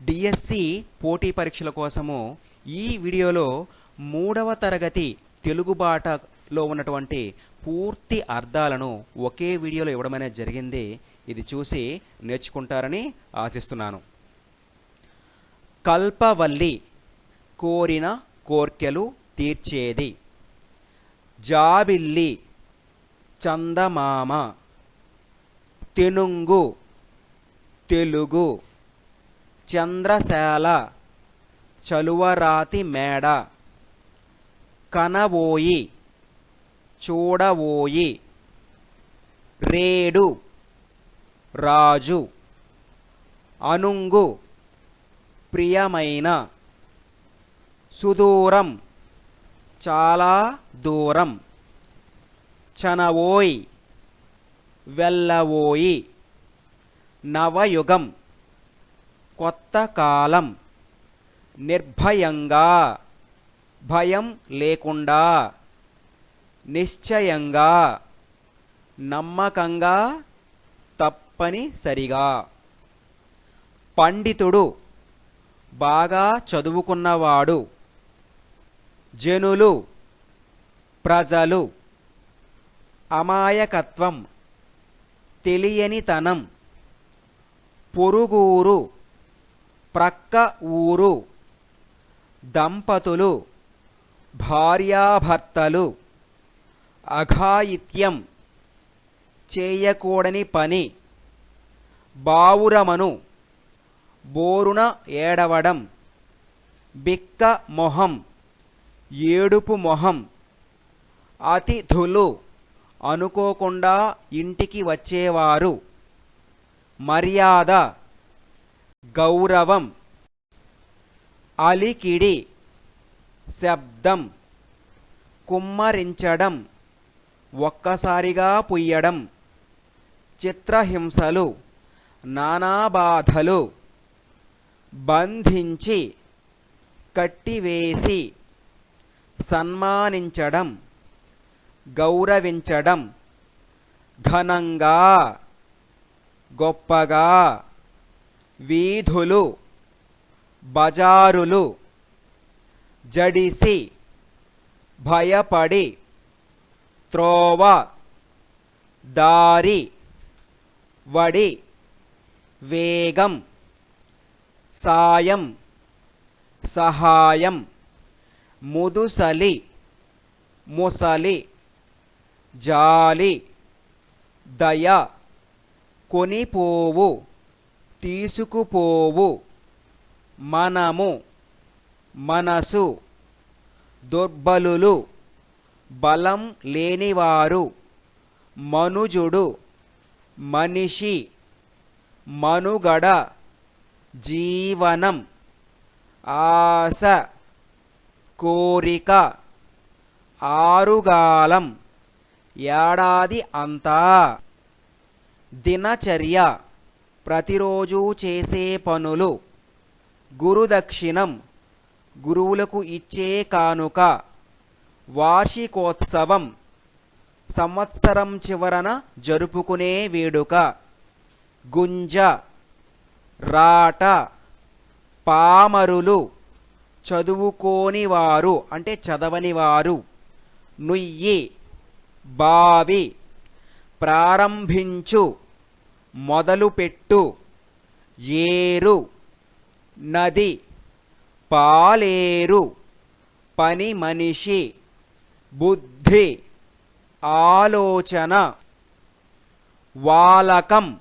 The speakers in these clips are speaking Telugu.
డిఎస్సి పోటీ పరీక్షల కోసము ఈ వీడియోలో మూడవ తరగతి తెలుగు బాటలో ఉన్నటువంటి పూర్తి అర్థాలను ఒకే వీడియోలో ఇవ్వడం అనేది జరిగింది. ఇది చూసి నేర్చుకుంటారని ఆశిస్తున్నాను. కల్పవల్లి కోరిన కోర్కెలు తీర్చేది. జాబిల్లి చందమామ. తెనుంగు తెలుగు చంద్రశాల చలువరాతి మేడ కనబోయి చూడబోయి రేడు రాజు అనుంగు ప్రియమైన సుదూరం చాలా దూరం చనవోయ్ వెళ్ళవోయి నవయుగం కొత్త కాలం నిర్భయంగా. భయం లేకుండా. నిశ్చయంగా. నమ్మకంగా. తప్పనిసరిగా. పండితుడు. బాగా చదువుకున్నవాడు. జనులు. ప్రజలు. అమాయకత్వం. తెలియనితనం. పొరుగూరు. ప్రక్క ఊరు. దంపతులు భార్యాభర్తలు. అఘాయిత్యం చేయకూడని పని. బావురమను బోరున ఏడవడం. బిక్క మొహం ఏడుపు మొహం. అతిథులు అనుకోకుండా ఇంటికి వచ్చేవారు. మర్యాద గౌరవం. అలికిడి. శబ్దం. కుమ్మరించడం. ఒక్కసారిగా పుయ్యడం. చిత్రహింసలు. నానాబాధలు. బంధించి. కట్టివేసి. సన్మానించడం. గౌరవించడం. ఘనంగా. గొప్పగా. వీధులు బజారులు జడిసి భయపడి త్రోవ దారి వడి వేగం సాయం సహాయం ముదుసలి ముసలి జాలి దయ కొనిపోవు. తీసుకుపోవు. మనము మనసు దుర్బలులు బలం లేనివారు మనుజుడు మనిషి మనుగడ జీవనం ఆశ కోరిక ఆరుగాలం ఏడాది అంతా దినచర్య. ప్రతిరోజు చేసే పనులు. గురుదక్షిణం. గురువులకు ఇచ్చే కానుక. వార్షికోత్సవం. సంవత్సరం చివరన జరుపుకునే వేడుక. గుంజ. రాట. పామరులు. చదువుకోనివారు అంటే చదవనివారు నుయ్యి. బావి. ప్రారంభించు. మొదలుపెట్టు. ఏరు. నది. పాలేరు. పని మనిషి. బుద్ధి. ఆలోచన. వాలకం.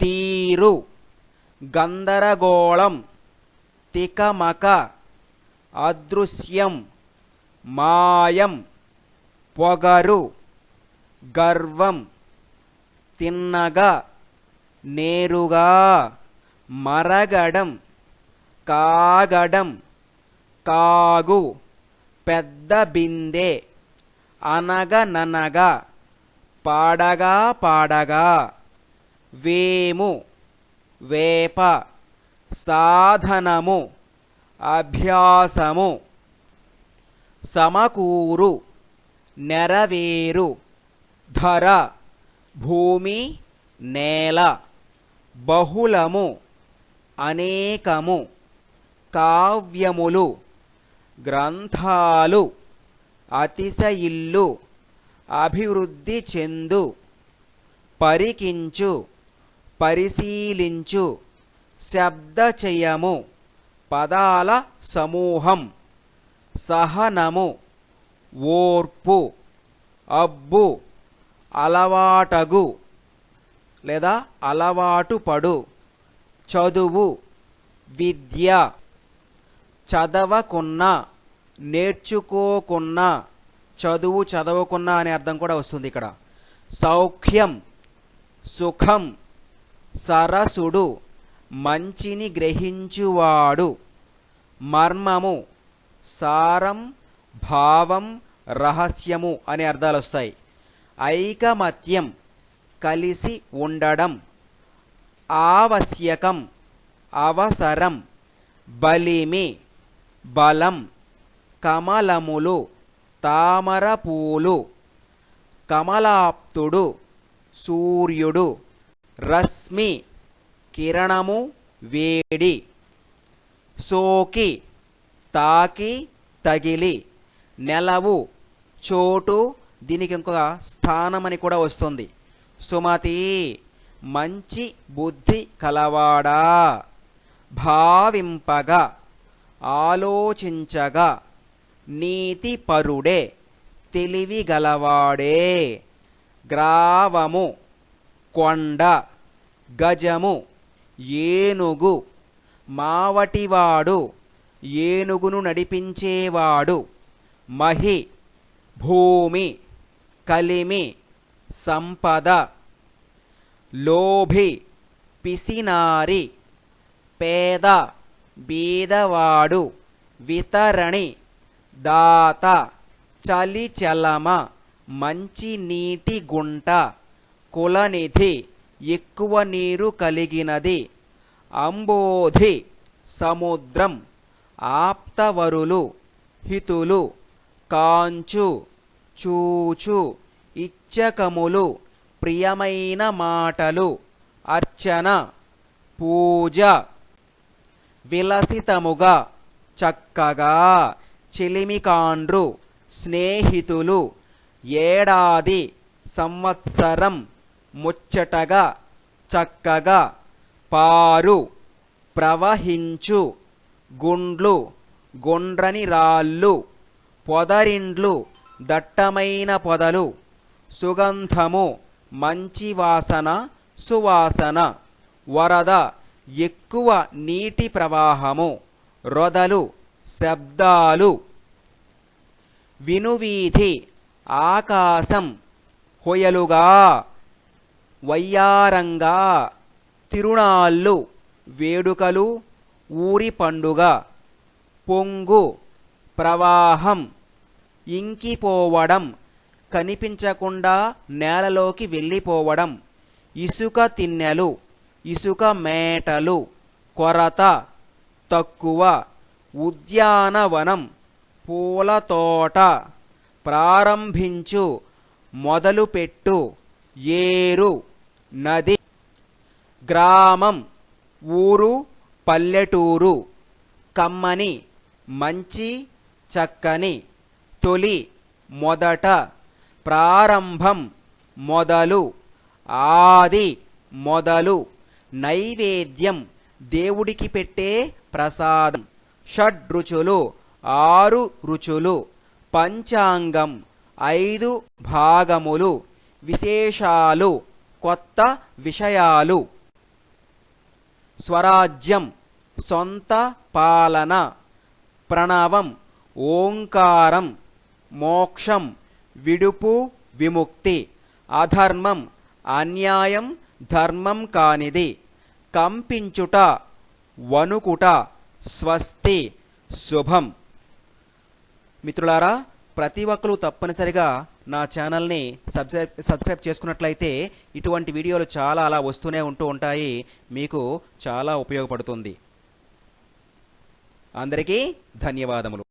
తీరు. గందరగోళం. తికమక. అదృశ్యం. మాయం. పొగరు. గర్వం. తిన్నగా. నేరుగా మరగడం కాగడం కాగు పెద్ద బిందె అనగననగా పాడగా పాడగా వేము వేప సాధనము అభ్యాసము సమకూరు నెరవేరు ధర భూమి నేల. బహుళము అనేకము కావ్యములు గ్రంథాలు అతిశయిల్లు అభివృద్ధి చెందు పరికించు పరిశీలించు శబ్దచయము పదాల సమూహం సహనము ఓర్పు అబ్బు అలవాటగు లేదా అలవాటు పడు. చదువు విద్య చదవకున్నా నేర్చుకోకున్నా చదువు చదవకున్నా అనే అర్థం కూడా వస్తుంది ఇక్కడ. సౌఖ్యం సుఖం సరసుడు మంచిని గ్రహించువాడు. మర్మము సారం భావం రహస్యము అనే అర్థాలు వస్తాయి. ఐకమత్యం కలిసి ఉండడం ఆవశ్యకం అవసరం బలిమి బలం కమలములు తామరపూలు కమలాప్తుడు సూర్యుడు రశ్మి కిరణము వేడి సోకి తాకి తగిలి నెలవు చోటు దీనికి ఇంకొక స్థానం అని కూడా వస్తుంది. సుమతి మంచి బుద్ధి కలవాడా? భావింపగా ఆలోచించగా నీతిపరుడే తెలివిగలవాడే గ్రావము కొండ గజము ఏనుగు మావటివాడు ఏనుగును నడిపించేవాడు మహి భూమి కలిమి సంపద. లోభి పిసినారి పేద బీదవాడు వితరణి దాత చలిచలమ మంచినీటి గుంట కులనిధి ఎక్కువ నీరు కలిగినది అంబోధి సముద్రం ఆప్తవరులు హితులు కాంచు చూచు ఇచ్చకములు ప్రియమైన మాటలు అర్చన పూజ విలసితముగా చక్కగా చిలిమికాండ్రు స్నేహితులు ఏడాది సంవత్సరం ముచ్చటగా చక్కగా పారు ప్రవహించు గుండ్లు గుండ్రని రాళ్ళు పొదరిండ్లు దట్టమైన పొదలు సుగంధము మంచి వాసన సువాసన. వరద ఎక్కువ నీటి ప్రవాహము. రొదలు శబ్దాలు. వినువీధి ఆకాశం. హొయలుగా వయ్యారంగా. తిరుణాళ్ళు వేడుకలు ఊరి పండుగ. పొంగు ప్రవాహం. ఇంకిపోవడం కనిపించకుండా నేలలోకి వెళ్ళిపోవడం. ఇసుక తిన్నెలు ఇసుక మేటలు కొరత తక్కువ ఉద్యానవనం పూల తోట ప్రారంభించు మొదలుపెట్టు ఏరు నది గ్రామం ఊరు పల్లెటూరు కమ్మని మంచి చక్కని తొలి మొదట ప్రారంభం మొదలు ఆది మొదలు నైవేద్యం దేవుడికి పెట్టే ప్రసాదం షడ్రుచులు ఆరు రుచులు పంచాంగం ఐదు భాగములు విశేషాలు కొత్త విషయాలు. స్వరాజ్యం సొంత పాలన ప్రణవం ఓంకారం మోక్షం. విడుపు విముక్తి. అధర్మం అన్యాయం ధర్మం కానిది. కంపించుట వణుకుట స్వస్తి శుభం. మిత్రులారా ప్రతి ఒక్కరూ తప్పనిసరిగా నా ఛానల్ని సబ్స్క్రైబ్ సబ్స్క్రైబ్ చేసుకున్నట్లయితే ఇటువంటి వీడియోలు చాలా అలా వస్తూనే ఉంటూ ఉంటాయి. మీకు చాలా ఉపయోగపడుతుంది. అందరికీ ధన్యవాదములు.